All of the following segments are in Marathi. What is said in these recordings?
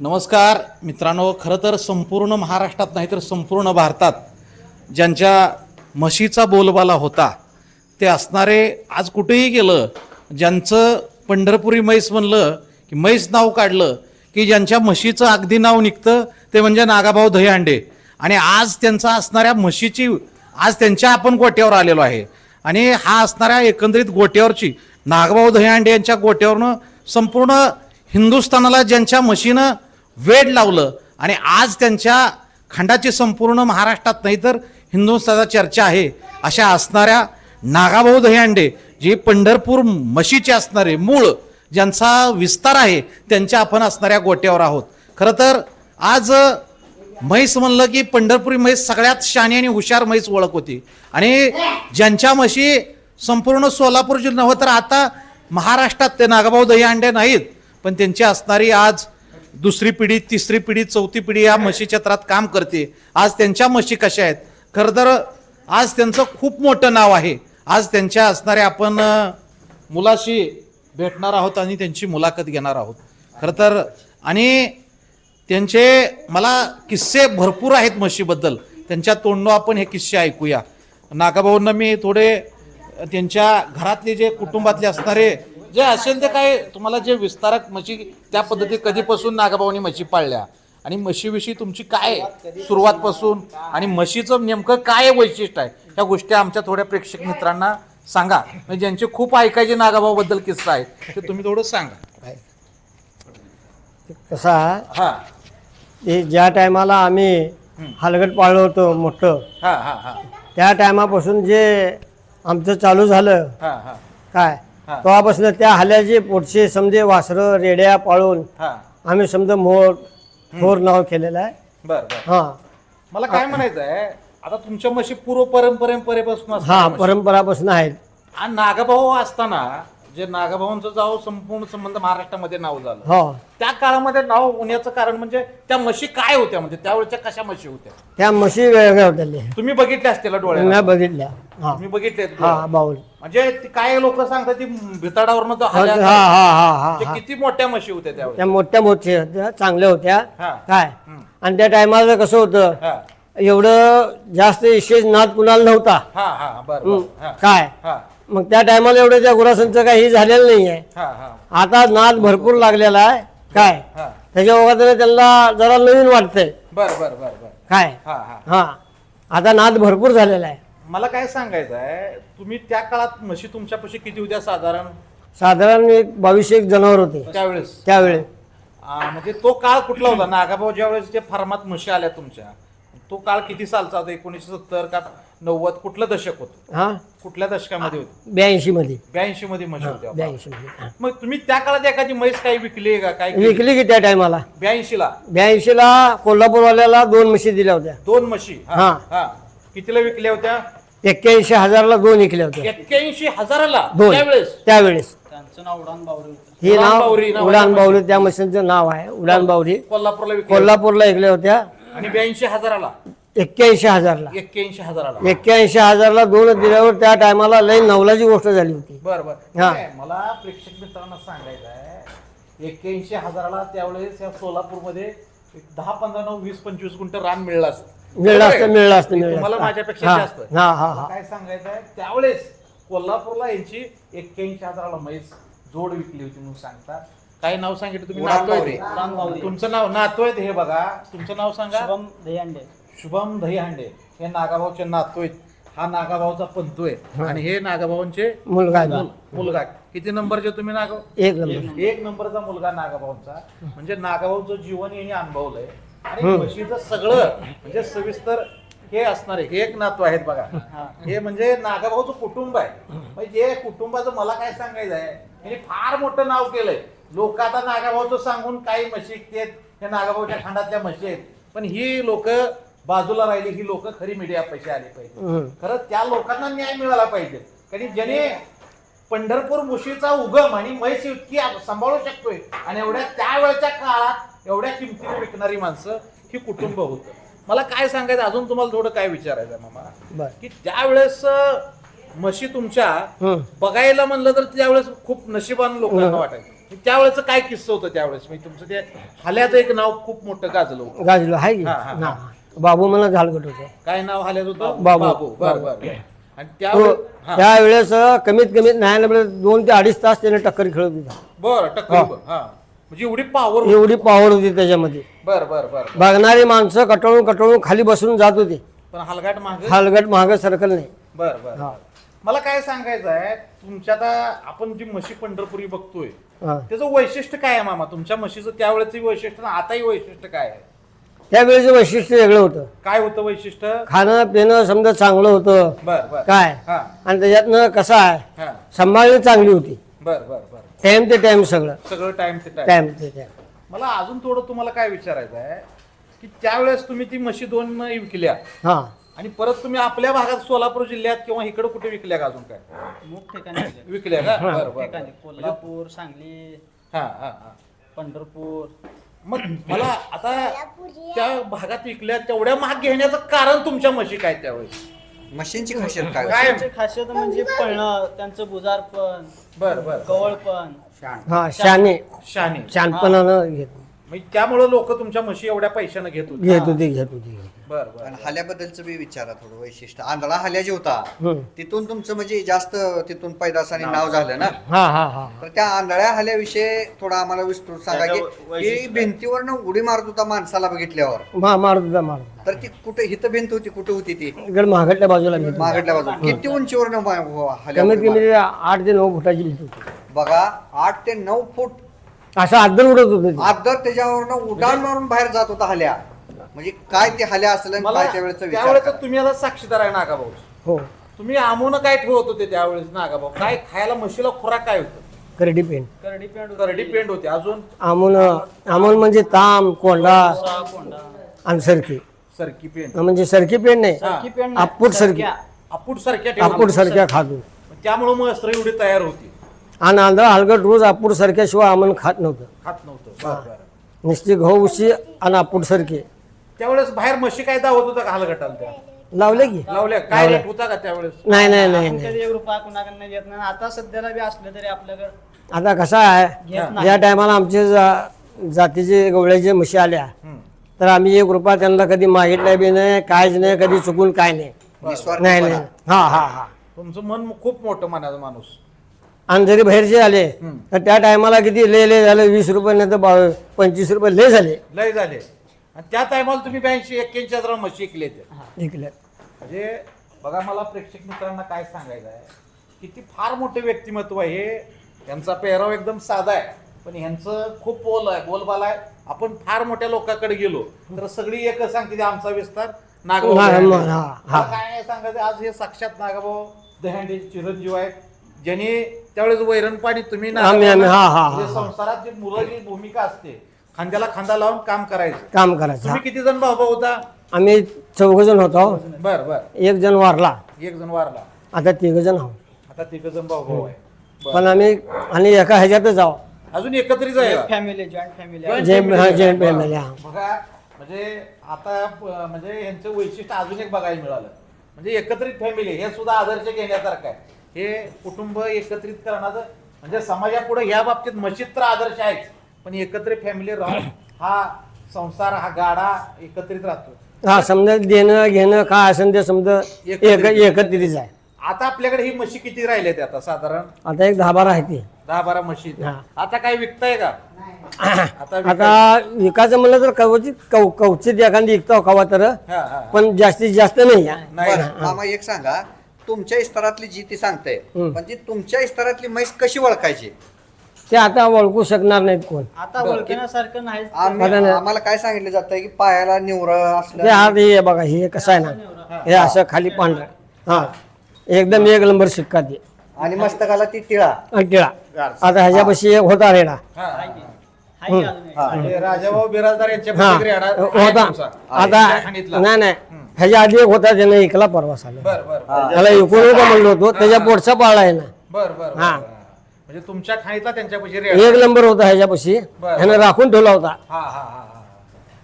नमस्कार मित्रांनो खरं तर संपूर्ण महाराष्ट्रात नाही तर संपूर्ण भारतात ज्यांच्या म्हशीचा बोलबाला होता ते असणारे आज कुठेही गेलं ज्यांचं पंढरपुरी म्हैस म्हणलं की म्हैस नाव काढलं की ज्यांच्या म्हशीचं अगदी नाव निघतं ते म्हणजे नागाभाऊ दहीहांडे. आणि आज त्यांचा असणाऱ्या म्हशीची आज त्यांच्या आपण गोट्यावर आलेलो आहे. आणि हा असणाऱ्या एकंदरीत गोट्यावरची नागभाऊ दहीहांडे यांच्या गोट्यावरनं संपूर्ण हिंदुस्थानाला ज्यांच्या म्हशीनं वेड लावलं आणि आज त्यांच्या खंडाची संपूर्ण महाराष्ट्रात नाही तर हिंदुस्थानाचा चर्चा आहे अशा असणाऱ्या नागाभाऊ दहीहंडे जे पंढरपूर म्हशीचे असणारे मूळ ज्यांचा विस्तार आहे त्यांच्या आपण असणाऱ्या गोट्यावर आहोत. खरं तर आज म्हैस म्हणलं की पंढरपुरी म्हैस सगळ्यात शानी आणि हुशार म्हैस ओळख होती. आणि ज्यांच्या म्हशी संपूर्ण सोलापूर जिल्हा तर आता महाराष्ट्रात ते नागाभाऊ दहीहंडे नाहीत. पण त्यांची असणारी आज दुसरी पिढी तिसरी पिढी चौथी पिढी या म्हशी क्षेत्रात काम करते. आज त्यांच्या म्हशी कशा आहेत? खरं तर आज त्यांचं खूप मोठं नाव आहे. आज त्यांच्या असणाऱ्या आपण मुलाशी भेटणार आहोत आणि त्यांची मुलाखत घेणार आहोत. खरं तर आणि त्यांचे मला किस्से भरपूर आहेत म्हशीबद्दल. त्यांच्या तोंडनं आपण हे किस्से ऐकूया. नागाभाऊंना मी थोडे त्यांच्या घरातले जे कुटुंबातले असणारे जे असेल ते काय तुम्हाला जे विस्तारक म्हशी त्या पद्धती कधीपासून नागाभाऊनी म्हशी पाळल्या? आणि म्हशीविषयी तुमची काय सुरुवातपासून आणि म्हशीचं नेमकं काय वैशिष्ट्य आहे? ह्या गोष्टी आमच्या थोड्या प्रेक्षक मित्रांना सांगा. म्हणजे ज्यांचे खूप ऐकायचे नागाभाऊ बद्दल किस्सा आहेत ते तुम्ही थोडं सांगा. कसा? हा. ज्या टायमाला आम्ही हलगट पाळलं होतं मोठं हा हा हा. त्या टायमापासून जे आमचं चालू झालं हा हा. काय. तेव्हापासून त्या हल्याचे पोटचे समजे वासरं रेड्या पाळून हा. आम्ही समजा मोर थोर नाव केलेलं आहे. बर हां. मला काय म्हणायचं आहे आता तुमच्या म्हशी पूर्व परंपरेपासून हां परंपरापासून आहेत. आणि नागाभाऊ असताना जे नागाभाऊंचं जाऊ संपूर्ण संबंध महाराष्ट्रामध्ये नाव झालं. हो. त्या काळामध्ये नाव होण्याचं कारण म्हणजे त्या म्हशी काय होत्या? म्हणजे त्यावेळेच्या कशा म्हशी होत्या? त्या म्हशी वेगळ्या होत्या. तुम्ही बघितल्या असतील डोळ्याला? मी बघितल्या. हां. तुम्ही बघितले हां बाऊल म्हणजे ती काय लोक सांगतात ती भिताडावरनं हां हां हां हां ते हां किती मोठ्या म्हशी होत्या त्यावेळेस त्या मोठ्या मोठ्या होत्या चांगल्या होत्या. हा. काय? हम्म. आणि त्या टायमाला कसं होतं हा. एवढं जास्त विशेष नाद कुणाला नव्हता. हा हा बर हं, बर. हा. काय? हा. मग त्या टायमाला एवढं त्या गुरासांचं काही झालेलं नाही आहे हा हा. आता नाद भरपूर लागलेला आहे. काय? त्याच्या वगैरे त्यांना जरा नवीन वाटतंय. बर बर बर बर. काय? हा हा. हा. आता नाद भरपूर झालेला आहे. मला काय सांगायचं आहे तुम्ही त्या काळात म्हशी तुमच्यापाशी किती होत्या साधारण? साधारण एक बावीस एक जनावर होते. त्यावेळेस? त्यावेळी. आ, म्हणजे तो काळ कुठला होता? नागाभाऊ ज्या वेळेस जे फार्मात म्हशी आल्या तुमच्या तो काळ किती सालचा होता? एकोणीसशे सत्तर का नव्वद कुठलं दशक होतं? हा? कुठल्या दशकामध्ये होतं? ब्याऐंशी मध्ये ब्याऐंशी मध्ये म्हशी होत्या ब्याऐंशी मध्ये हा. मग तुम्ही त्या काळात एखादी म्हैस काही विकली का? काय विकली की त्या टायमाला? ब्याऐंशी ला ब्याऐंशीला कोल्हापूरवाल्याला दोन म्हशी दिल्या होत्या. दोन म्हशी हा. हा. हा. कितीला विकल्या होत्या? एक्क्याऐंशी हजारला दोन विकल्या होत्या. एक्क्याऐंशी हजाराला? दोन. त्यावेळेस? त्यावेळेस. हे उडान नाव बावरी नावाची उडान बावरी त्या मशीनचं नाव आहे उडान बावरी. कोल्हापूरला विकल्या कोल्हापूरला ऐकल्या होत्या. आणि ब्याऐंशी हजाराला? एक्क्याऐंशी हजारला. एक्क्याऐंशी हजाराला. एक्क्याऐंशी हजारला दोन दिल्यावर त्या टायमाला लई नवलाची गोष्ट झाली होती. बर बर. हा. नाही, मला प्रेक्षक मित्रांना सांगायचं आहे एक्क्याऐंशी हजाराला त्यावेळेस या सोलापूरमध्ये एक दहा पंधरा नऊ वीस पंचवीस गुंठ रान मिळलं असतं. मिळलं असतं, बरोबर? आहे? मिळलं असतं, मिळलं तुम्हाला असतं. माझ्यापेक्षा हा, जास्त. हा, हा, मला हा. काय सांगायचं आहे त्यावेळेस कोल्हापूरला यांची एक्क्याऐंशी हजाराला म्हैस जोड विकली होती म्हणून सांगता. काय नाव सांगितलं तुम्ही? नातू आहे. ते? तुमचं नाव नातू आहे ते हे बघा. तुमचं नाव सांगा. शुभम दहीहंडे. शुभम दहीहांडे हे नागाभाऊचे नातू आहेत. हा नागाभाऊचा पंतू आहे. आणि हे नागाभाऊंचे मुलगा आहे. मुल- मुलगा किती नंबरचे तुम्ही नागाव एक नंबर. एक नंबरचा मुलगा नागाभाऊचा. म्हणजे नागाभाऊचं जीवन यांनी अनुभवलंय. आणि म्हशीचं सगळं म्हणजे सविस्तर हे असणार आहे. हे एक नातू आहेत बघा. हे. म्हणजे नागाभाऊचं कुटुंब आहे. म्हणजे जे कुटुंबाचं मला काय सांगायचं आहे यांनी फार मोठं नाव केलंय. लोक आता नागाभाऊचं सांगून काही म्हशी आहेत हे नागाभाऊच्या खांडातल्या म्हशी आहेत. पण ही लोक बाजूला राहिली ही लोक खरी मीडिया पैसे आली पाहिजे. खरं त्या लोकांना न्याय मिळाला पाहिजे. कारण ज्याने पंढरपूर मुशीचा उगम आणि म्हैस इतकी सांभाळू शकतोय आणि एवढ्या त्यावेळच्या काळात एवढ्या किमतीने विकणारी माणसं ही कुटुंब होतं. मला काय सांगायचं अजून तुम्हाला थोडं काय विचारायचं मामा? की त्यावेळेस म्हशी तुमच्या. बघायला म्हणलं तर त्यावेळेस खूप नशिबान लोकांना वाटायचं. त्यावेळेस काय किस्सा होतं त्यावेळेस? म्हणजे तुमचं ते हाल्याचं एक नाव खूप मोठं गाजलं होतं. गाजलो. हा. बाबू मला झालगट होतो. काय नाव हाल्यात होतं? बाबू. बर बर. आणि तो त्यावेळेस हा. त्यावेळेस कमीत कमीत नाही ना दोन ते अडीच तास त्याने टक्कर खेळत होता. बर टक्कर हा. म्हणजे एवढी पावर एवढी पॉवर होती त्याच्यामध्ये. बर बर बर बघणारी माणसं कटाळून कटाळून खाली बसून जात होती. पण हलगाट माग? हालगट महाग सरकल नाही. बर बर. हा. मला काय सांगायचं आहे तुमच्या आता आपण जी म्हशी पंढरपुरी बघतोय हा. त्याचं वैशिष्ट्य काय आहे मामा? तुमच्या म्हशीचं त्यावेळेचं वैशिष्ट्य आणि आताही वैशिष्ट्य काय आहे? त्यावेळेचं वैशिष्ट्य वेगळं होतं. काय होतं वैशिष्ट्य? खाणं पिणं समजा चांगलं होतं. बर बर. काय? हा. आणि त्याच्यातनं कसं आहे? हा. सांभाळणी चांगली होती. बर बर बर. टाइम ते टाइम सगळं. सगळं टाइम ते टाइम टाइम ते टाइम मला अजून थोडं तुम्हाला काय विचारायचं आहे की त्यावेळेस तुम्ही ती म्हशी दोन विकल्या. हा. आणि परत तुम्ही आपल्या भागात सोलापूर जिल्ह्यात किंवा इकडे कुठे विकल्या का अजून काय? ठिकाणी गेले. विकल्या का? बरं बरं ठिकाणी. कोल्हापूर सांगली हा हा हा. पंढरपूर. मग मला आता त्या भागात विकल्या तेवढ्या महाग घेण्याचं कारण तुमच्या म्हशी काय त्यावेळेस मशीनची खासियत काय? काय? त्यांची खासियत म्हणजे पळणं त्यांचं बुजार पण बर बर कवळ पण. हा शाने. शाने. शानपणानं घेत. म्हणजे त्यामुळे लोक तुमच्या म्हशी एवढ्या पैशानं घेत होते. घेत होती घेत होती. बर बर आणि हाल्याबद्दलचं बी विचारा थोडं वैशिष्ट्य आंधळा हाल्या जे होता हम्म. तिथून तुमचं म्हणजे जास्त तिथून पैदास आणि नाव झालं ना हा हा हा तर त्या आंधळ्या हाल्याविषयी थोडं आम्हाला विस्तृत सांगा की त्याचं की वैशिष्ट्य. भिंतीवरनं उडी मारत होता माणसाला बघितल्यावर मा मारत होता मारत होता. तर ती कुठे हिथं भिंत होती कुठे होती ती इकडे महागडल्या बाजूला घेत होती. मागडल्या बाजूला किती उंचीवरनं मा- हो, हाल्या कमीत उडी मारत? कमी आठ ते नऊ फुटाची भीत होती बघा आठ ते नऊ फूट असं अद्दल उडत होतं ते. आदर त्याच्यावरनं उड्डाण मारून बाहेर जात होता हाल्या म्हणजे काय ते हाल्या असलं मला काय त्यावेळेचा विचार त्यावेळेस करा. तुम्ही आता साक्षीदार आहे नागाभाऊ. हो. तुम्ही आमोन काय ठेवत होते त्यावेळेस नागाभाऊ? काय खायला म्हशीला खुराक काय होतं? करडी पेंट करडी पेंड होती, करडी पेंड होते. अजून? आमून आमून म्हणजे ताम कोंडा आणि सरकी. सरकी पेंड. म्हणजे सरकी पेंट नाही सरकी पेंड नाही, आपूट सरकी. सरक्या. आपूट सारख्या आपूट ठेवत सारख्या खातो. त्यामुळे मग अस्त्र एवढी तयार होती. आणि आंधळा हलगट रोज आपूट सारख्याशिवाय आम्हाला खात नव्हतं. खात नव्हतं. बरं बरं. नुसती गहू उशी आणि आपूट सारखे त्यावेळेस बाहेर म्हशी काय दावत होता का हालगटाला त्या? लावले की. लावल्या. काय रेट होता का त्यावेळेस? नाही नाही नाही आपण नाही. कधी एक रुपया कुणाकडनं घेत नाही आता सध्याला बी असलं तरी आपल्याकडे आता कसं आहे नाही. ज्या टायमाला आमचे जा- जातीचे गवळ्याचे म्हशी आल्या. हम्म. तर आम्ही एक रुपया त्यांना कधी मागितला बी नाही काहीच नाही कधी चुकून काय नाही. नाही नाही. हा हा हा. तुमचं मन खूप मोठं मनाचा माणूस. आणि जरी बाहेरचे आले हम्म. तर त्या टायमाला किती ले ले झाले वीस रुपये नाही तर पंचवीस रुपये ले झाले. लय झाले. आणि त्या टायमाला तुम्ही ब्याऐंशी एक्क्याऐंशी हजार म्हशी ऐकले ते. इकले म्हणजे बघा मला प्रेक्षक मित्रांना काय सांगायचं आहे? किती फार मोठे व्यक्तिमत्व आहे हे. यांचा पेहराव एकदम साधा आहे. पण ह्यांचं खूप बोल आहे बोलबाला आहे. आपण फार मोठ्या लोकांकडे गेलो तर सगळी एकच सांगते की आमचा विस्तार नागभाऊ. हा, हा. मला काय नाही सांगायचं आज हे साक्षात नागभाऊ दहंडी चिरंजीव आहेत. ज्यांनी त्यावेळेस वैरण पाणी तुम्ही आम्ही- आम्ही- हा, हा, म्हणजे हा. संसारात जी मुलाची भूमिका असते खांद्याला खांदा लावून काम करायचं. काम करायचं तुम्ही किती जण भाऊ भाऊ होता? आम्ही चौघ जण होतो. बर बर. एक जण वारला. एक जण वारला. आता तिघ जण आहोत. आता तिघ जण भाऊ भाऊ आहे बरं. पण आम्ही आणि एका ह्याच्यातच जाऊ अजून एकत्रित आहे? फॅमिली जॉईंट फॅमिली Joint जे- family आहे. हा. बघा म्हणजे आता प- म्हणजे यांचं वैशिष्ट्य अजून एक बघायला मिळालं. म्हणजे एकत्रित फॅमिली हे सुद्धा आदर्श घेण्यासारखं आहे. हे कुटुंब एकत्रित करण्याचं म्हणजे समाजापुढे ह्या बाबतीत मशीद तर आदर्श आहेच पण एकत्रित फॅमिली राहून हा संसार हा गाडा एकत्रित राहतो हा समजा देणं घेणं काय असेल ते समजा एक आहे. आता आपल्याकडे ही म्हशी किती राहिल्यात आता साधारण? आता एक दहा बारा आहे ते. दहा बारा म्हशी हा. आता काय विकताय का? आता विकाय- आता विकायचं. म्हणलं तर कवचित कव कवचित एखादी विकतो कवा तर हा, हा, हा. पण जास्तीत जास्त नाही. आहे. नाही. बरं, मामा एक सांगा तुमच्या इस्तरातली जी ती सांगते हम्म. म्हणजे तुमच्या इस्तरातली म्हैस कशी ओळखायची? ते आता ओळखू शकणार नाहीत कोण. आता ओळखण्यासारखं नाही आम्ही बरं ना. आम्हाला काय सांगितलं जातं की पायाला निवळ ते असलं हात हे बघा हे कसं आहे ना हे. असं खाली पांढरं. हा. एकदम एक नंबर शिक्का ते आणि मस्तकाला ती टिळा. आणि टिळा. आता ह्याच्यापाशी एक होता रेडा. हाय की. अजून एक? राजाभाऊ बिराजदार यांच्या हा. प्रतिक्रिया आहे होता. तुमचा. आता. नाही नाही. ह्याच्या आधी एक होता त्याने ऐकला परवा बर बर. बर त्याला ऐकून होता म्हणलो होतो त्याच्या पोटचा पाळला आहे ना. बर बर हा. म्हणजे तुमच्या खाणीतला त्यांच्यापाशी रेड एक नंबर होता ह्याच्यापाशी. बरं. ह्यानं राखून ठेवला होता. हा हा हा हा.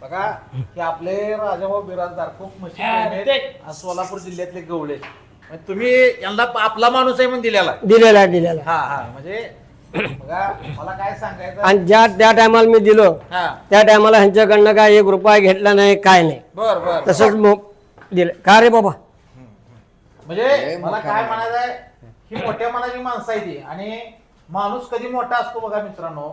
बघा की आपले राजाभाऊ बिराजदार खूप. आणि सोलापूर जिल्ह्यातले गवळे. म्हणजे तुम्ही यांना आपला माणूस आहे म्हणून दिलेला आहे. दिलेला दिलेला. हा हा. म्हणजे बघा मला काय सांगायचं? आणि ज्या त्या टायमाला मी दिलो हा. त्या टायमाला ह्यांच्याकडनं काय एक रुपया घेतला नाही काय नाही. बर बर. तसंच मग दिलं. का रे बाबा? म्हणजे मला काय म्हणायचं आहे ही मोठ्या मनाची माणसं आहे ती आणि माणूस कधी मोठा असतो बघा मित्रांनो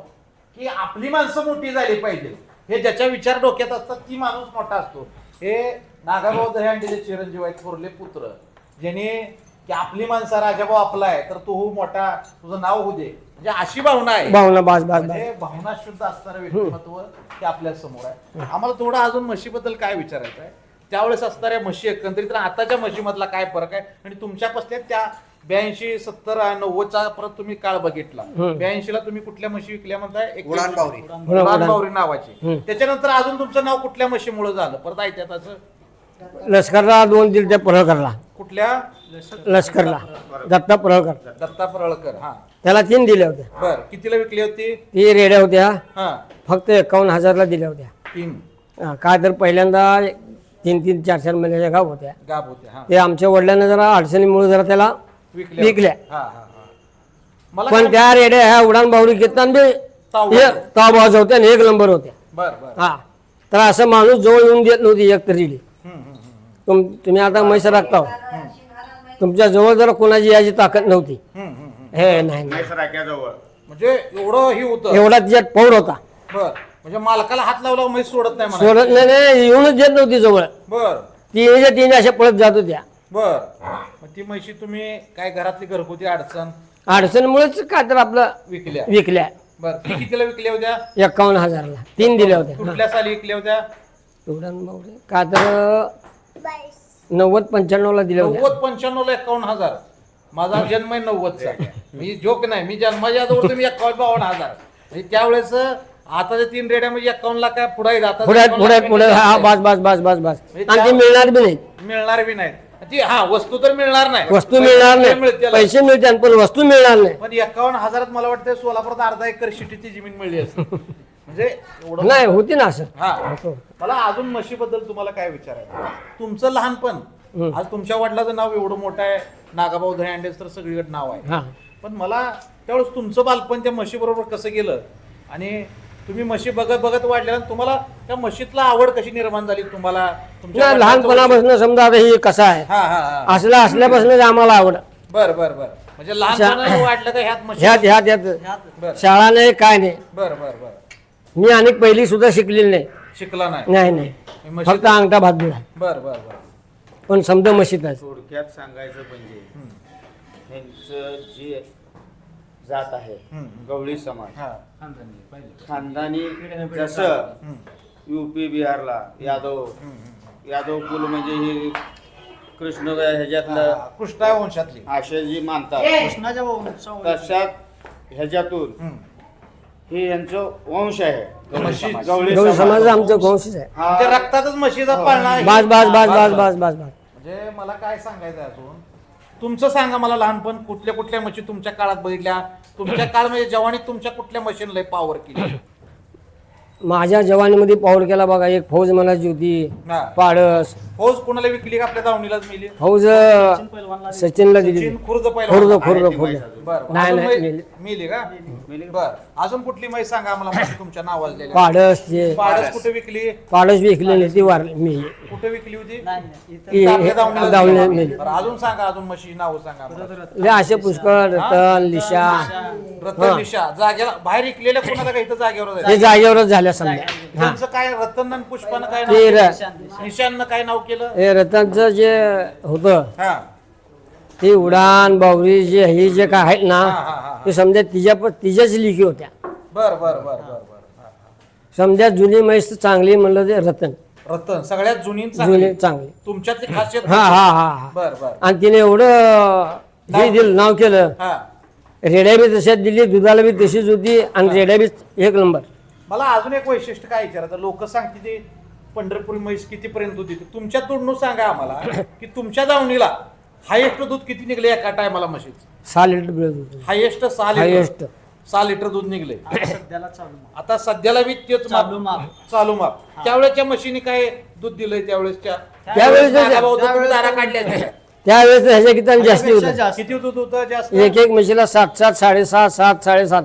की आपली माणसं मोठी झाली पाहिजे. हे ज्याच्या विचार डोक्यात असतात ती माणूस मोठा असतो. हे नागाभाऊ दह्यांडीचे चिरंजीव आहेत थोरले पुत्र ज्याने की आपली माणसं राजाभाऊ आपला आहे तर तू हो मोठा तुझं नाव होऊ दे. म्हणजे अशी भावना आहे. भावना बास बास म्हणजे भावना शुद्ध असणारं व्यक्तिमत्व ते आपल्यासमोर आहे. आम्हाला थोडं अजून म्हशीबद्दल काय विचारायचं आहे त्यावेळेस असणाऱ्या म्हशी एकंदरीत आताच्या म्हशीमधला काय फरक आहे? आणि तुमच्या पसल्या त्या ब्याऐंशी सत्तर नव्वदचा परत तुम्ही काळ बघितला. ब्याऐंशी ला तुम्ही कुठल्या म्हशी विकल्या म्हणताय? एक- उडान बावरी. उडान बावरी. नावाची. त्याच्यानंतर अजून तुमचं नाव कुठल्या म्हशीमुळे झालं? परत ऐकत्यात असं. लष्करला दोन दिल त्या परळकरला कुठल्या? लष्करला. दत्ता परळकर दत्ता परळकर हा. त्याला तीन दिल्या होत्या. बर कितीला विकली होती? ती रेड्या होत्या. हा. फक्त एकावन्न हजारला दिल्या होत्या. तीन. हा, काय तर पहिल्यांदा तीन तीन चार चार महिन्याच्या गाव होत्या. गाब होते हा. ते आमच्या वडिलांना जरा अडचणीमुळे जरा त्याला विकल्या. विकल्या. हा हा हा. मला पण त्या रेड्या ह्या उडान बावरी घेताना ताव बी तावबाज होत्या आणि एक नंबर होत्या. बर बर. हा. तर असं माणूस जवळ येऊन देत नव्हती एक तरी हम्म, हम्म, हम्म. तुम तुम्ही आता म्हैस राखता हो. तुमच्या जवळ जर कोणाची याची ताकद नव्हती. हम्म, हम्म, हम्म. हे नाही नाही. म्हणजे एवढं ही होतं. एवढा तिच्यात पौर होता. बर. म्हणजे मालकाला हात लावला म्हैस सोडत नाही म्हणा सोडत नाही नाही येऊनच देत नव्हती जवळ. बर. तिने तिने अशा पळत जात होत्या. बर. ती म्हशी तुम्ही काय घरातली घरगुती अडचण अडचणमुळेच काय तर आपलं विकल्या. विकल्या. बर. ती कितीला विकल्या होत्या? एकावन्न हजारला. तीन दिल्या होत्या. कुठल्या साली विकल्या होत्या? बावरी का तर नव्वद पंच्याण्णवला दिल्या होत्या. नव्वद पंच्याण्णव ला एकावन्न हजार. माझा जन्म आहे नव्वदचा. मी जोक नाही. मी जन्माच्या अगोदर तुम्ही एकावन्न बावन्न हजार. म्हणजे त्यावेळेस आता ते तीन रेड्या म्हणजे एकावन्न ला काय पुढे आता पुढे पुढे हा बस बस बस बस. बस आणि ते मिळणार बी नाही मिळणार बी नाही ती हा वस्तू तर मिळणार नाही. वस्तू मिळणार पैसे नाही. मिळतील. पैसे मिळतात पण वस्तू मिळणार नाही. पण एकावन्न हजारात मला वाटतं सोलापुरात अर्धा एकर शिटीची जमीन मिळली असते म्हणजे एवढं नाही होती ना असं. हा. मला अजून म्हशीबद्दल तुम्हाला काय विचारायचं तुमचं लहानपण. आज तुमच्या वडिलाचं नाव एवढं मोठं आहे. नागाभाऊ दह्यांडेच तर सगळीकडे नाव आहे. हा. पण मला त्यावेळेस तुमचं बालपण त्या म्हशीबरोबर कसं गेलं? आणि तुम्ही म्हशी बघत बघत वाढल्या तुम्हाला त्या म्हशीतला आवड कशी निर्माण झाली तुम्हाला? तुमच्या नाही, लहानपणापासून समजा आता हे कसं आहे? हा हा हा. असलं असल्यापासून आम्हाला आवड. बर बर बर. म्हणजे लहानपणाला वाटलं का ह्यात म्हशी? ह्यात ह्यात ह्यात. बर. शाळा नाही काय नाही. बर बर बर. मी आणि पहिली सुद्धा शिकलेली नाही. शिकला नाही? नाही नाही. म्हशी फक्त अंगठा भात दिला बर बर बर. पण समजा मशीतच थोडक्यात सांगायचं म्हणजे ह्यांचं जे जात आहे. हम्म. गवळी समाज. हा. खानदानी जसं हम्म. युपी बिहारला यादव. हम्म. यादव कुल म्हणजे हे कृष्ण ह्याच्यातलं हा, कृष्णा वंशातली. आशय जी मानतात कृष्णाच्या. तशात ह्याच्यातून हम्म. हे यांचं वंश आहे. गवळी म्हशी- समाज. गवळी गवळी समाज समाज आमचं वंशच आहे. हा म्हणजे रक्तातच म्हशीचा पाळणा आहे. बस बस बस बस बस बस बस. म्हणजे मला काय सांगायचं आहे अजून? तुमचं सांगा मला लहानपण कुठल्या कुठल्या मशीन तुमच्या काळात बघितल्या? तुमच्या काळ म्हणजे जवानीत तुमच्या कुठल्या मशीन लय पॉवर केली? माझ्या जवानीमध्ये पाऊल केला बघा एक फौज मनाची होती हा. पाडस. फौज कोणाला विकली का आपल्या दावणीलाच मिली? फौज सचिन पैलवानला सचिनला दिली. चीन खुर्द खुर्द पहिला खुर्द नाही, मिली. मिली का? मिली. बर. अजून कुठली म्हैस सांगा आम्हाला म्हशी तुमच्या नावाजलेल्या पाडस ते पाडस कुठे विकली? पाडस विकले नाही ती वारली मी कुठे विकली होती? नाही नाही इथं ती आपल्या दावणीलाच दावणीला विकली. मिली. बरं, अजून सांगा अजून म्हशी नाव सांगा आम्हाला. लय असे पुष्कळ रतन लिशा. रतन निशा जागेला बाहेर विकलेल्या कोणाला का इथं जागेवर हे जागेवरच झाल्या समजा. हा. त्यांचं काय रतन पुष्पानं काय ते नाव र- केलं? निशाननं काय नाव केलं? हे रतनचं जे होतं हा. ते उडान बावरी जे हे जे काय आहेत ना हा, हा, हा, हा. ते समजा तिच्या तिच्याच लिखी होत्या. बर बर बर बर बर. हा, समजा जुनी म्हैस चांगली म्हणलं ते रतन. रतन सगळ्यात जुनी जुनी चांगली. चांगली. तुमच्यातली खासियत हा हा हा हा. बर बर. आणि तिने एवढं हे दिलं नाव केलं. हा. रेड्या बी तशाच दिली दुधाला बी तशीच होती आणि रेड्या बी एक नंबर. मला अजून एक वैशिष्ट्य काय विचारायचं लोक सांगते ते पंढरपुरी म्हैस कितीपर्यंत होती तुमच्या तोडणूक सांगा आम्हाला की तुमच्या दावणीला हायेस्ट दूध किती निघले एका टायमाला म्हशीच? सहा लिटर मिळत हायेस्ट सहा लिटर. हायेस्ट सहा लिटर दूध निघले. आता सध्याला चालू माल. आता सध्याला बी तेच चालू माप. माप. चालू माप. त्यावेळेच्या मशीनी काय दूध दिलंय त्यावेळेसच्या? त्यावेळेस नागाभाऊ तर तुम्ही दारा काढल्या त्या. त्यावेळेस ह्याच्या किती जास्ती पेक्षा होतं जास्त. किती दूध होतं जास्त? एक एक म्हशीला सात सात साडेसात सात साडेसात.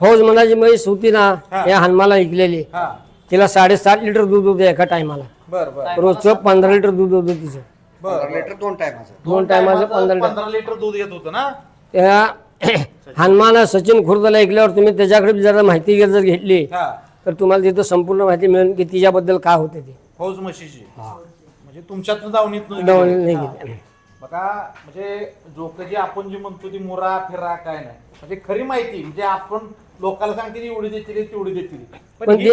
फौज मनाची म्हैस होती ना. या हनुमाला विकलेली. हा. तिला साडेसात लिटर दूध होतं एका टायमाला. बर बर. रोजचं पंधरा लिटर दूध होतं तिचं. बर पंधरा लिटर दोन टायमाचं. दोन टायमाचं पंधरा लिटर. पंधरा लिटर दूध येत होतं ना? त्या हनुमान सचिन खुर्दला ऐकल्यावर तुम्ही त्याच्याकडे जरा माहिती जर घेतली हा. तर तुम्हाला तिथं संपूर्ण माहिती मिळेल की तिच्याबद्दल काय होते ते. फौज म्हशीची. म्हणजे तुमच्यात दावणीत डावली नाही गेली. बघा म्हणजे लोक जे आपण जे म्हणतो ती मुरा फिरा काय नाही. म्हणजे खरी माहिती म्हणजे आपण लोकांना सांगते एवढी देतील तेवढी देतील. पण ही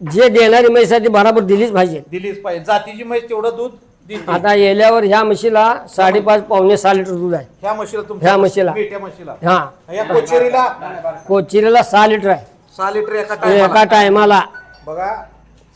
जे देणारी म्हैस आहे ती बराबर दिलीच पाहिजे. दिलीच पाहिजे. जातीची म्हैस तेवढं दूध देते आता येल्यावर ह्या म्हशीला साडेपाच पावणे सहा लिटर दूध आहे. ह्या म्हशीला तुमच्या ह्या म्हशीला. म्हशीला. हा. या कोचेरीला? कोचिरेला सहा लिटर आहे. सहा लिटर एका एका टायमाला. टायमाला बघा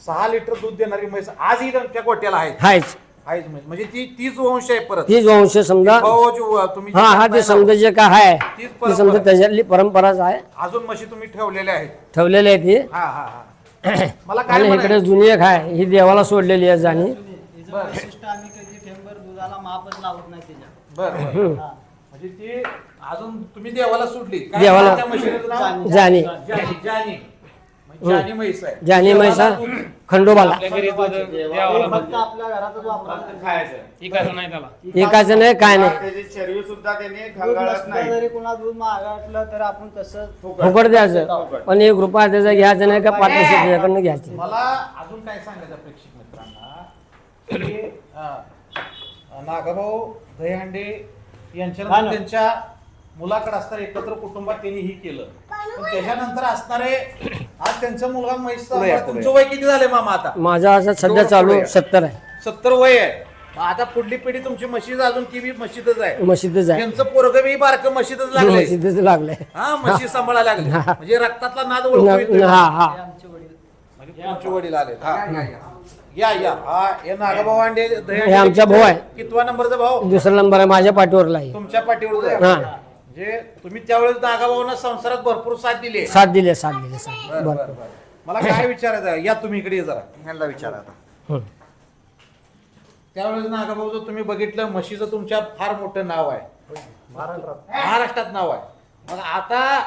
सहा लिटर दूध देणारी म्हैस आजही त्या गोट्याला आहे हायच आहेच म्हैस. म्हणजे ती तीच वंश आहे परत. तीच वंश समजा व तुम्ही हा हा ते समजा जे काय आहे तीच ती परंपरा समजा आहे. त्याच्यातली परंपराच आहे. अजून म्हशी तुम्ही ठेवलेल्या आहेत. ठेवलेली आहे ती हा हा हा. मला काय आणि म्हणायचं- इकडे जुनी एक आहे ही देवाला सोडलेली आहे जाणी. हिचं वैशिष्ट्य आम्ही कधी ठेंबर दुधाला मापच लावत नाही त्याच्या बर. म्हणजे ती अजून तुम्ही देवाला सोडली. काय देवाला. नाव त्या म्हशीचं नाव? जाणी जानी. जानी म्हणजे जानी म्हैस आहे. म्हैसा दूध- खंडोबाला. हे फक्त आपल्या घरातच वापरायचं. एकाचं नाही काय नाही. त्याची शरीर सुद्धा त्याने दूध खळखळत नसलं नाही. जरी कुणा दूध मागाटलं तर आपण तसं फुकट द्यायचं. पण एक रुपया त्याचा घ्यायचं नाही का पाच पैसे त्याच्याकडनं घ्यायचे. मला अजून काय सांगायचं प्रेक्षक मित्रांना? की अं, नागाभाऊ दहीहंडे यांच्यानंतर त्यांच्या मुलाकडे असणारे एकत्र कुटुंबात त्यांनी ही केलं. पण त्याच्यानंतर असणारे आज त्यांचा मुलगा या, पुढे तुमचं वय किती झालंय मामा आता? माझा असं सध्या चालू सत्तर आहे. सत्तर वय आहे. मग आता पुढली पिढी तुमची मशीद अजून ती बी मशीदच आहे. मशीदच आहे. त्यांचं पोरग बी बारक मशीदच लागले मशीदच लागलंय. हा म्हशी सांभाळायला लागले. म्हणजे रक्तातला नाद ओळखू. हा हा. आमचे वडील म्हणजे तुमचे वडील आले हा. या या. हा हे नागाभाऊ अंडे हे आमचा भाऊ आहे. कितवा नंबरचा भाऊ? दुसरा नंबर आहे माझ्या पाठीवरला आहे. तुमच्या पाठीवर. हा. म्हणजे तुम्ही त्यावेळेस नागाभाऊना संसारात भरपूर साथ दिली. साथ दिले साथ दिले साथ बर बर बर बर. मला काय विचारायचं आहे? या तुम्ही इकडे ये जरा. ह्यांना विचारा आता. हं. त्यावेळेस नागाभाऊ जर तुम्ही बघितलं म्हशीचं तुमच्या फार मोठं नाव आहे. महाराष्ट्रात. नाव आहे. मग आता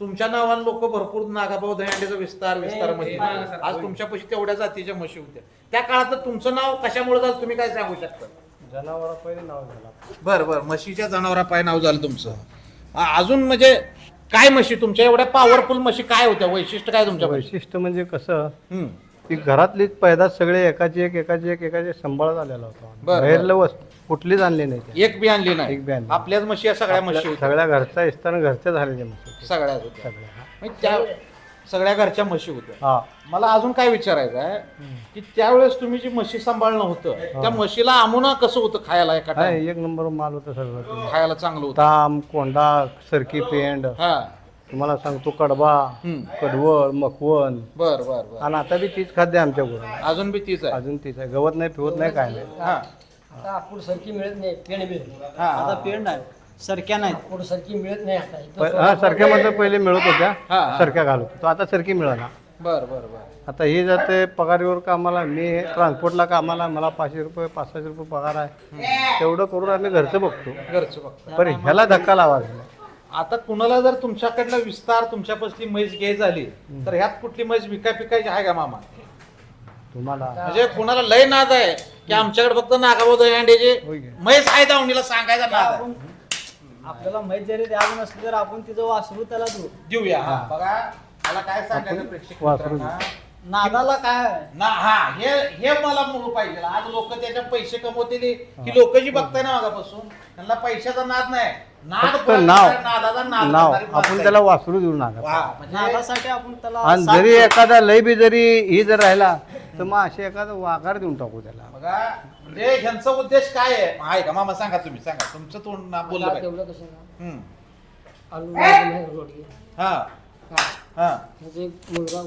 तुमच्या नावानं लोक भरपूर नागाभाऊ दह्यांडेचा विस्तार विस्तार म्हणजे आज तुमच्या पशी तेवढ्या जातीच्या म्हशी होत्या. त्या काळात तुमचं नाव कशामुळे झालं तुम्ही काय सांगू शकता? बर बर. म्हशीच्या जनावरा पाय नाव झालं तुमचं. आ- अजून म्हणजे काय म्हशी तुमच्या? एवढ्या पॉवरफुल म्हशी काय होत्या? वैशिष्ट्य काय तुमच्या? म्हशी वैशिष्ट्य म्हणजे कसं हम्म. की घरातलीच पैदास सगळे एकाची एक एकाची एक एकाची एक सांभाळत आलेला होता. बरं. बाहेरलं वस्तू कुठलीच आणली नाही त्या. एक बी आणली नाही? एक बी आणली. आपल्याच म्हशी या सगळ्या म्हशी होत्या. सगळ्या घरचा इस्ताना घरच्या झालेल्या म्हशी सगळ्याच होत्या. सगळ्या. हा. म्हणजे त्या सगळ्या घरच्या म्हशी होत्या. हा. मला अजून काय विचारायचं आहे की त्यावेळेस तुम्ही जी म्हशी सांभाळणं होतं त्या म्हशीला आमुना कसं होतं खायला एका हा, time? एक नंबर माल होता सगळं. खायला चांगलं होतं. ताम कोंडा सरकी पेंड. हा. तुम्हाला सांगतो कडबा हम्म. कडवळ मकवण बर बर बर. आणि आता बी तीच खाद्य आमच्या गुरुला अजून बी तीच आहे? अजून तीच आहे. गवत नाही पिवत नाही काय नाही. हा. आता आपण सरकी मिळत नाही पेंड मिळत हा, आता पेंड आहे. सरक्या नाहीत. आपण सरकी मिळत नाही आता. इथं प- हा सरक्या मध्ये पहिले मिळत हा, होत्या. हा. सरक्या घालत होतो. आता सरकी मिळाला. बर बर बर. आता हे जाते पगारीवर कामाला मी ट्रान्सपोर्टला कामाला मला पाचशे रुपये पाच सहाशे रुपये पगार आहे. तेवढं करून आम्ही घरचं बघतो. घरचं बघ पण ह्याला धक्का लावायचा नाही. आता कुणाला जर तुमच्याकडनं विस्तार तुमच्यापासली म्हैस घ्यायची झाली तर ह्यात कुठली म्हैस विकाय पिकायची आहे का मामा? तुम्हाला म्हणजे कुणाला लय नाद आहे की आमच्याकडे फक्त नागाबोध अंड्याचे होय की. म्हैस आहे दावणीला सांगायचा नाद आहे. आपल्याला माहीत जरी द्यावं नसलं तर आपण तिचं वासरू त्याला देऊ. देऊया हा. बघा मला काय सांगायचं प्रेक्षक वासरू मित्रांना? नादाला काय? आहे? ना हा हे हे मला मुलं पाहिजे. आज लोक त्याच्या पैसे कमवतील ही. लोक जी बघताय ना मागापासून त्यांना पैशाचा नाद नाही. नाद फक्त नाव. नादाचा नाद नाव. करणारी माणसं आपण. त्याला वासरू देऊ नका. वा, म्हणजे नादासाठी आपण त्याला आणि साथ जरी देऊ. एखादा लय बी जरी ही जर राहिला तर मग असे एखादा वाकार देऊन टाकू त्याला. बघा म्हणजे ह्यांचा उद्देश काय आहे? आहे का? मामा सांगा तुम्ही सांगा. तुमचं तोंड ना बोललं मला पाहिजे. तेवढं कसं ना हम्म. आलू नाही रोटी हा. हा. हा. म्हणजे मुलगा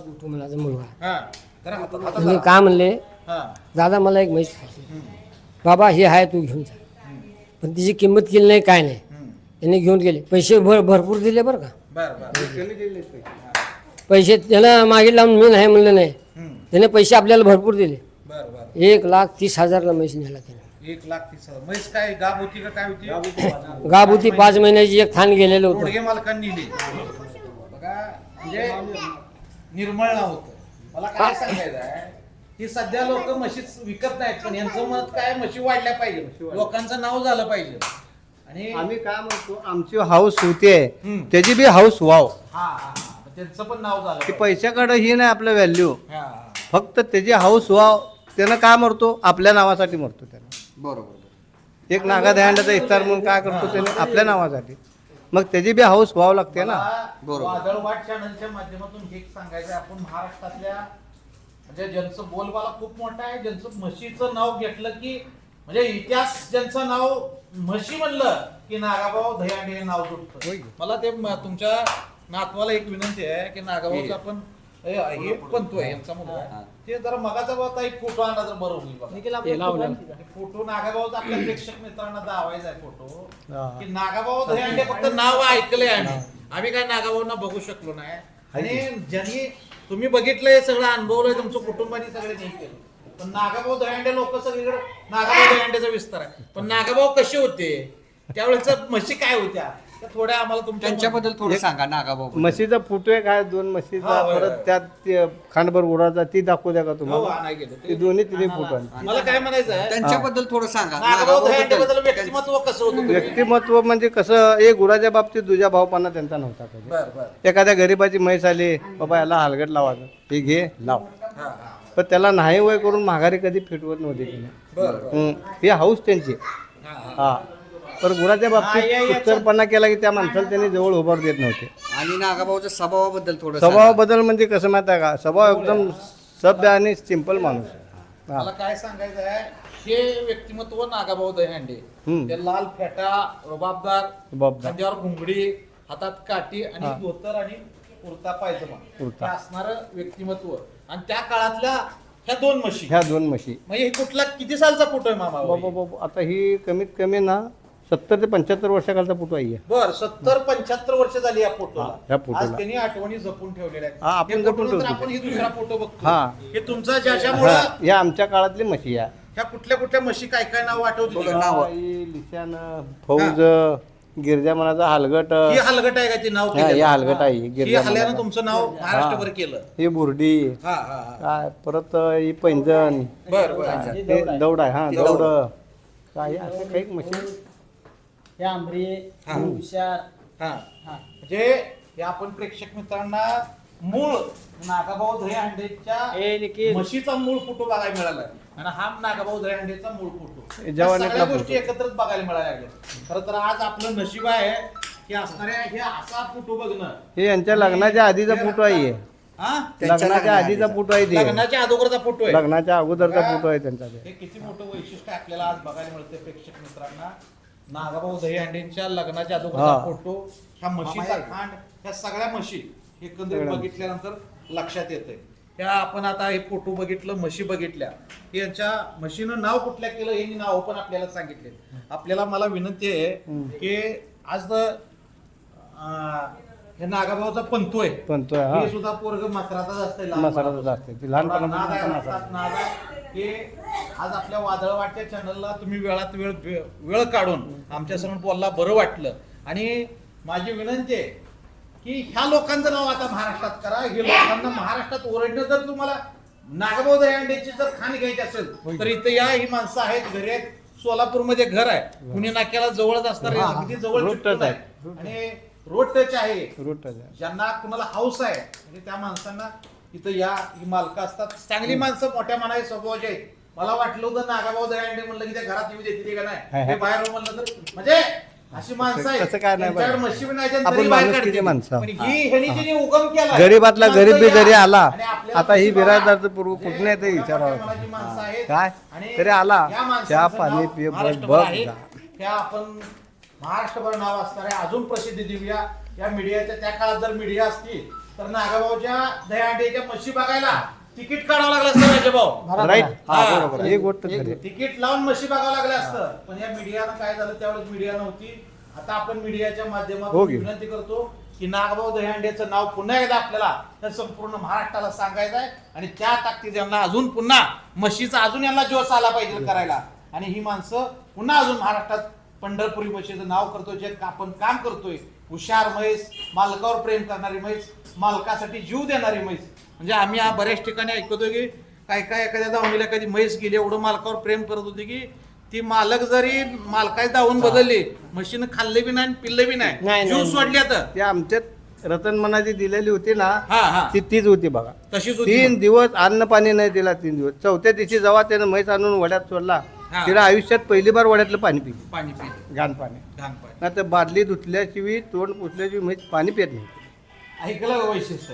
मुलगा. हा. जरा हातात- हातात त्यांनी धरा. काय म्हणले? हा. दादा मला एक म्हैस खायची. बाबा हे आहे तू घेऊन जा. पण तिची किंमत केली नाही काय नाही. हम्म. त्यांनी घेऊन गेले. पैसे भर भरपूर दिले बरं का? बर बर. पैसे त्याला मागे लावून मी नाही म्हणलं नाही. त्याने पैसे आपल्याला भरपूर दिले. बर बर. एक लाख तीस हजारला म्हैस नेला त्याने एक लाख तीस हजार. म्हैस काय गाब होती का काय होती? गाब होती पाच महिन्याची एक थान गेलेलं होतं. रोडगे मालकांनी बघा म्हणजे निर्मळ नाव होतं. मला काय सांगायचं आहे की सध्या लोक म्हशीच विकत नाहीत पण यांचं मत काय म्हशी वाढल्या पाहिजे. लोकांचं नाव झालं पाहिजे. आणि आम्ही काय म्हणतो आमची हाऊस होते हम्म. त्याची बी हाऊस व्हाव हा हा हा. त्यांचं पण नाव झालं की पाहिजे. पैशाकडे ही नाही आपलं व्हॅल्यू हा, हा. फक्त त्याची हाऊस व्हाव त्यानं काय मरतो? आपल्या नावासाठी मरतो त्यानं. बरोबर एक नागा दह्यांडाचा इफ्तार म्हणून काय करतो त्याने? आपल्या नावासाठी. मग त्याची बी हाऊस व्हावं लागते ना. बरोबर. वादळवाट चॅनलच्या माध्यमातून हे सांगायचं आहे, आपण महाराष्ट्रातल्या म्हणजे ज्यांचं बोलबाला खूप मोठा आहे ज्यांचं म्हशीचं नाव घेतलं की म्हणजे इतिहास ज्यांचं नाव म्हशी म्हणलं की नागाभाऊ दह्यांडे हे नाव होय. मला ते म- तुमच्या नातवाला एक विनंती आहे की नागाभाऊचं आपण हे हे पंतोय यांचा मुलगा ते जरा मगाचा बाबा एक फोटो आणला तर बरं होईल बघा. निखिल आपलं फोटो आणखी आपल्या प्रेक्षक मित्रांना दावायचा आहे फोटो. हा. की दहीहंडे फक्त नाव ऐकलंय आम्ही. आम्ही काय नागाभाऊंना बघू शकलो नाही. आणि ज्यांनी तुम्ही बघितलंय सगळं अनुभवलंय तुमचं कुटुंबाने सगळे नाही केलं. पण नागाभाऊ दहीहंडे लोक सगळीकडे नागाभाऊ दहीहंडेचा विस्तार आहे. पण नागाभाऊ कसे होते? त्यावेळेस म्हशी काय होत्या? त्या थोड्या आम्हाला तुमच्या त्यांच्याबद्दल थोडं सांगा म्हशीचा फोटो एक आहे दोन म्हशीचा हा. परत त्यात ते खांडभर उडाचा ती दाखवू द्या का हो, तुम्हाला आणाय गेलो. ते दोन्ही तिन्ही फोटो आहे मला काय म्हणायचं आहे? त्यांच्याबद्दल थोडं सांगा. नागाभाऊ. व्यक्तिमत्व कसं होतं. तुम्ही? व्यक्तिमत्व म्हणजे कसं एक गुराच्या बाबतीत दुजा भावपणा त्यांचा नव्हता कधी. बर बर. एखाद्या गरीबाची म्हैस आली बाबा याला हलगट लावायचं हे घे लाव. हा हा. पण त्याला नाही वय करून माघारी कधी फिटवत नव्हते तिने. बर बर. हम्म. ही हाऊस त्यांची. हा हा. हा. पण गुराच्या बाबतीत उत्तरपणा केला की त्या माणसाला त्यांनी जवळ उभार देत नव्हते आणि नागाभाऊच्या स्वभावाबद्दल थोडं सांगा. स्वभावाबद्दल म्हणजे कसं माहिती आहे का स्वभाव एकदम सभ्य आणि सिंपल माणूस आहे. हा मला काय सांगायचं आहे हे व्यक्तिमत्व नागाभाऊ दहीहंडे हम्म. ते लाल फेटा रुबाबदार रुबाबदार. खांद्यावर घुंगडी हातात काठी आणि. धोतर आणि कुर्ता पायजमा कुर्ता. हे असणारं व्यक्तिमत्व आणि त्या काळातल्या ह्या दोन म्हशी ह्या दोन म्हशी म्हणजे हे कुठला किती सालचा फोटो आहे मामा बाबा बाबा आता ही कमीत कमी ना सत्तर ते पंच्याहत्तर वर्षाखालचा फोटो आहे. बर सत्तर पंच्याहत्तर वर्ष झाली या हा, फोटोला ह्या फोटोला. आज त्यांनी आठवणी जपून ठेवलेल्या आहेत. हा, आपण जपून फोटोनंतर ठेवतो. आपण ही दुसरा फोटो बघतो. हा. हे तुमचा ज्याच्यामुळं हा, या आमच्या काळातली म्हशी आहे ह्या कुठल्या कुठल्या म्हशी काय काय नाव आठवते नाव. लिशान फौज गिरजा मनाचा हलगट. ही हलगट आहे का ते नाव हा, केलेलं? ही हलगट आहे, ही. गिरजा हल्यानं. तुमचं नाव महाराष्ट्रभर केलं. ही बुरडी. हा हा हा. काय परत ही पैंजण. बर बर. हे दौड आहे हा दौड. काय असे काही म्हशी हे आंबरी हा. हुशार. हा. हा. म्हणजे हे आपण प्रेक्षक मित्रांना मूळ नागाभाऊ दहीहंडेच्या हे निखिल. म्हशीचा मूळ फोटो बघायला मिळाला. आणि हा नागाभाऊ दहीहंडेचा मूळ फोटो. हे सगळ्या. गोष्टी एकत्रच बघायला मिळाल्या लागल्या खरं तर आज आपलं नशीब आहे की असणाऱ्या हे असा फोटो बघणं. हे यांच्या लग्नाच्या आधीचा फोटो आहे हे. हा? त्यांच्या लग्नाच्या आधीचा फोटो आहे ते. लग्नाच्या अगोदरचा फोटो आहे. लग्नाच्या अगोदरचा फोटो आहे त्यांचा. ते हे किती मोठं वैशिष्ट्य आपल्याला आज बघायला मिळतं प्रेक्षक मित्रांना. नागाभाऊ दहीहंडींच्या लग्नाच्या अगोदरचा हा. फोटो ह्या म्हशीचा खांड ह्या सगळ्या म्हशी एकंदरीत सगळ्या. बघितल्यानंतर लक्षात येते ह्या आपण आता हे फोटो बघितलं म्हशी बघितल्या. यांच्या म्हशीनं नाव कुठल्या केलं हे नाव पण आपल्याला सांगितले. आपल्याला मला विनंती आहे की आज अं, हे नागाभाऊचा पंतू आहे. पण तो हा. हे सुद्धा पोरग मात्राचाच असते मसालाच असते ती लहानपणापासून मसाला की आज आपल्या वादळवाटच्या चॅनलला तुम्ही वेळात वेळ वेळ काढून आमच्यासमोर बोलला बरं वाटलं. आणि माझी विनंती आहे की ह्या लोकांचं नाव आता महाराष्ट्रात करा. हे लोकांना महाराष्ट्रात ओरडणं जर तुम्हाला नागभाऊ दहीहंडीची जर खाण घ्यायची असेल तर इथं या ही माणसं आहेत घरी आहेत. सोलापूरमध्ये घर आहे. पुणे नाक्याला जवळच असणार आहे, हा, हा. अगदी जवळ चिटकून आहे. आणि रोड टच आहे. रूट आहे. ज्यांना कुणाला हाऊस आहे म्हणजे त्या माणसांना इथं या ही मालकं असतात. चांगली माणसं मोठ्या मनाची स्वभावाची आहेत. मला वाटलं होतं नागाभाऊ दयांडे म्हणलं की त्या घरात येऊ देते का नाही. हे बाहेर म्हणलं तर म्हणजे अशी माणसं आहेत. बरं. म्हशी नाही. माणसं. पण ही ह्यानी जी उगम केला गरीबातला गरीब बी जरी आला आता ही बिराजदार पूर्व कुठे ते विचारावं? काय? आणि तरी आला. या माणसाचं चहा नाव पाणी पिय बघ आहे. त्या आपण महाराष्ट्रभर नाव असणारे अजून प्रसिद्धी देऊया. या मीडियाच्या त्या काळात जर मीडिया असतील तर नागाभाऊच्या दह्यांडेच्या म्हशी बघायला तिकीट काढावं लागलं असतं हा, हा बरोबर ही गोष्ट खरी. तिकीट लावून म्हशी बघावं लागलं असतं. पण या मीडियानं काय झालं त्यावेळेस मीडिया नव्हती. आता आपण मीडियाच्या हो माध्यमातून की. विनंती करतो की नागभाऊ दह्यांडेचं नाव पुन्हा एकदा आपल्याला त्या संपूर्ण महाराष्ट्राला सांगायचं आहे. आणि त्या ताकदीत यांना अजून पुन्हा म्हशीचा अजून यांना जोश आला पाहिजे करायला. आणि ही माणसं पुन्हा अजून महाराष्ट्रात पंढरपुरी म्हशीचं नाव करतोय जे आपण काम करतोय. हुशार म्हैस मालकावर प्रेम करणारी म्हैस मालकासाठी जीव देणारी म्हैस. म्हणजे आम्ही हा बऱ्याच ठिकाणी ऐकतोय की काय काय एखाद्या दावणीला कधी म्हैस गेली एवढं मालकावर प्रेम करत होती की ती मालक जरी मालकाची दावून बदलली म्हशीनं खाल्ले बी नाही आणि पिल्ले बी नाही, जीव. सोडली आता. ते आमच्यात रतन मनाची दिलेली होती ना हा हा. ती तीच होती बघा. तशीच होती तीन दिवस अन्न पाणी नाही दिला तीन दिवस. चौथ्या दिवशी जेव्हा त्यानं म्हैस आणून वड्यात सोडला हा. तिला आयुष्यात पहिली बार वड्यातलं पाणी पिली. पाणी पिले. घाण पाणी. घाण पाणी. तर बादली धुतल्याशिवाय तोंड पुसल्याशिवाय म्हैस पाणी पित नाही. ऐकलं का वैशिष्ट्य?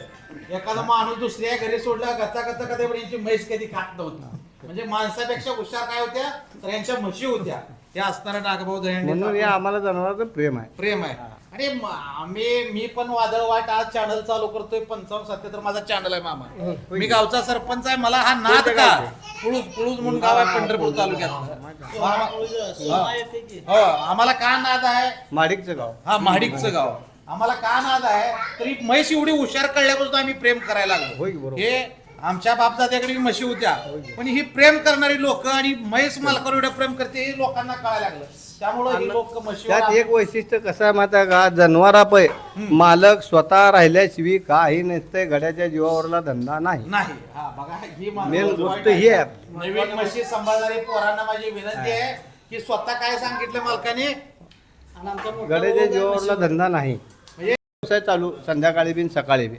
एखादा माणूस दुसऱ्या घरी सोडला गचा गचा कधी पण यांची म्हैस कधी खात नव्हती. म्हणजे माणसापेक्षा हुशार काय होत्या? तर यांच्या म्हशी होत्या. त्या असणाऱ्या नागभाऊ म्हणून या आम्हाला जनावरांचं प्रेम आहे. प्रेम आहे. आणि म- आम्ही मी पण वादळ वाट आज चॅनल चालू करतोय पंचावन्न सत्याहत्तर माझा चॅनल आहे मामा. मी गावचा सरपंच आहे मला हा नाद का? पुळूज पुळूज म्हणून गाव आहे पंढरपूर तालुक्यात. हो आम्हाला का नाद आहे? माडिकचं गाव. हा महाडिकचं गाव. आम्हाला का नाद आहे? तरी म्हैस एवढी हुशार कळल्यापासून आम्ही प्रेम करायला लागलो. हे आमच्या बापदाद्याकडे म्हशी होत्या. पण ही प्रेम करणारी लोक आणि म्हैस मालकावर एवढं प्रेम करते हे लोकांना कळायला लागलं. त्यामुळे ही लोक म्हशीवर त्यात एक वैशिष्ट्य कसं आहे माहिती आहे का? जनावरापै मालक स्वतः राहिल्याशिवाय काही नसतंय. गड्याच्या जीवावरला धंदा नाही. नाही. हा बघा ही मा- Main वाईट गोष्ट आहे. ही आहे. नवीन म्हशी सांभाळणारी पोरांना माझी विनंती आहे की स्वतः काय सांगितलं मालकाने? आणि आमचा मोठा गड्याच्या भाऊ जीवावरला धंदा नाही. म्हणजे व्यवसाय चालू संध्याकाळी बी सकाळी बी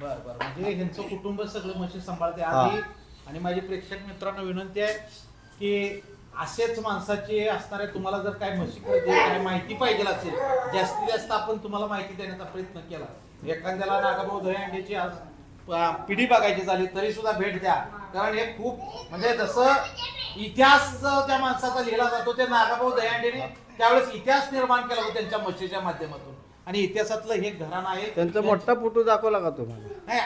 बर बर. म्हणजे ह्यांचं कुटुंब सगळं म्हशी सांभाळते. आधी आणि माझी प्रेक्षक मित्रांना विनंती आहे की असेच माणसाचे असणारे तुम्हाला जर काय म्हशीकडे काय माहिती पाहिजे असेल जास्तीत जास्त आपण तुम्हाला माहिती देण्याचा प्रयत्न केला. एखाद्याला नागाभाऊ दहीहंडीची आज पिढी बघायची झाली तरी सुद्धा भेट द्या. कारण हे खूप म्हणजे जसं इतिहास त्या माणसाचा लिहिला जातो ते नागाभाऊ दहीहंडीने त्यावेळेस इतिहास निर्माण केला होता त्यांच्या म्हशीच्या माध्यमातून. आणि इतिहासातलं हे घराणं आहे. त्यांचा मोठा फोटो दाखवला का तुम्हाला? नाही,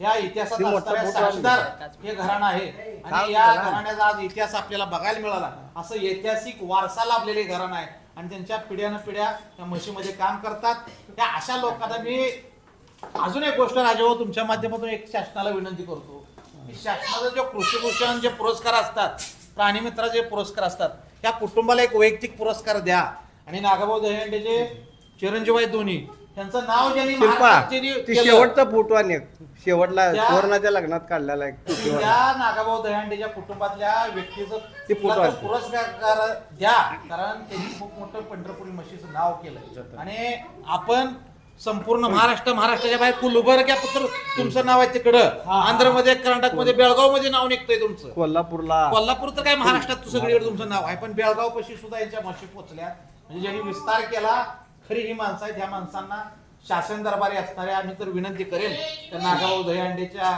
या इतिहासात असणाऱ्या साक्षीदार हे घराणं आहे. आणि या घराणं? घराण्याचा आज इतिहास आपल्याला बघायला मिळाला. असं ऐतिहासिक वारसा लाभलेले घराणं आहे. आणि त्यांच्या पिढ्यानं पिढ्या त्या म्हशीमध्ये काम करतात. त्या अशा लोकांना मी अजून एक गोष्ट राजाभाऊ तुमच्या माध्यमातून एक शासनाला विनंती करतो. की शासनाचे जे कृषी भूषण जे पुरस्कार असतात प्राणी मित्राचे पुरस्कार असतात त्या कुटुंबाला एक वैयक्तिक पुरस्कार द्या. आणि नागाभाऊ दहीहंडेचे चिरंजीव आहेत दोन्ही त्यांचं नाव ज्यांनी शिल्पा महाराष्ट्राचे ती केलं, शेवटचा फोटो आणि. शेवटला त्या- सुवर्णाच्या लग्नात काढलेला एक शेवटला. त्या नागाभाऊ दहीहंडेच्या कुटुंबातल्या व्यक्तीचं ते फोटो तुला तो आहेत. पुरस्कार द्या कारण त्यांनी खूप मोठं पंढरपुरी म्हशीचं नाव केलं आणि आपण संपूर्ण महाराष्ट्र महाराष्ट्राच्या बाहेर कुलबर्ग्या पत्र तुमचं नाव आहे तिकडं आंध्रमध्ये कर्नाटकमध्ये बेळगावमध्ये नाव निघतंय तुमचं कोल्हापूरला कोल्हापूर तर काय महाराष्ट्रात सगळीकडे तुमचं नाव आहे पण बेळगाव पशी सुद्धा यांच्या म्हशी पोचल्या म्हणजे ज्यांनी विस्तार केला खरी ही माणसं आहेत ह्या माणसांना शासन दरबारी असणाऱ्या आम्ही तर विनंती करेन त्या नागाभाऊ दहीहंडेच्या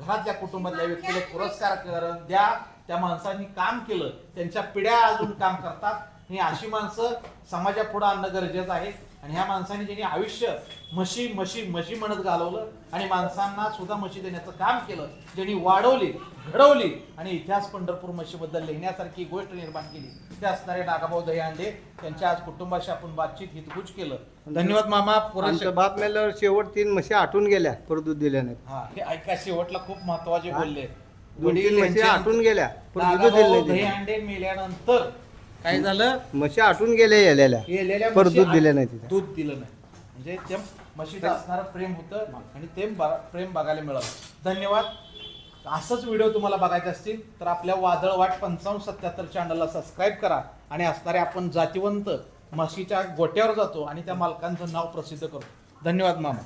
घरातल्या कुटुंबातल्या व्यक्तीला पुरस्कार कर द्या त्या माणसांनी काम केलं त्यांच्या पिढ्या अजून काम करतात. ही अशी माणसं समाजापुढे आणणं गरजेचं आहे. आणि ह्या माणसांनी ज्यांनी आयुष्य म्हशी म्हशी म्हशी म्हणत घालवलं आणि माणसांना सुद्धा म्हशी देण्याचं काम केलं ज्यांनी वाढवली घडवली आणि इतिहास पंढरपूर म्हशीबद्दल लिहिण्यासारखी गोष्ट निर्माण केली ते असणारे नागाभाऊ दहीहंडे त्यांच्या आज कुटुंबाशी आपण बातचीत हितगुज केलं. धन्यवाद मामा पुरेसे आमच्या बाप मेल्यावर शेवट तीन म्हशी आटून गेल्या परदूत दिल्या नाहीत. हा हे ऐका शेवटला खूप महत्त्वाचे बोलले. दोन तीन वडील म्हशी यांच्या आटून गेल्या दहीहंडे मेल्यानंतर काय झालं? म्हशी आटून गेल्या गेलेल्या गेलेल्या म्हशी दिल्या आ- नाही तिथे. दूध दिलं नाही. म्हणजे ते म्हशीचं असणारं प्रेम होतं आणि ते बा- प्रेम बघायला मिळालं. धन्यवाद. असंच व्हिडिओ तुम्हाला बघायचे असतील तर आपल्या वादळ वाट पंचावन्न सत्याहत्तर चॅनलला सबस्क्राईब करा आणि असणारे आपण जातीवंत म्हशीच्या गोट्यावर जातो आणि त्या मालकांचं नाव प्रसिद्ध करतो. धन्यवाद मामा.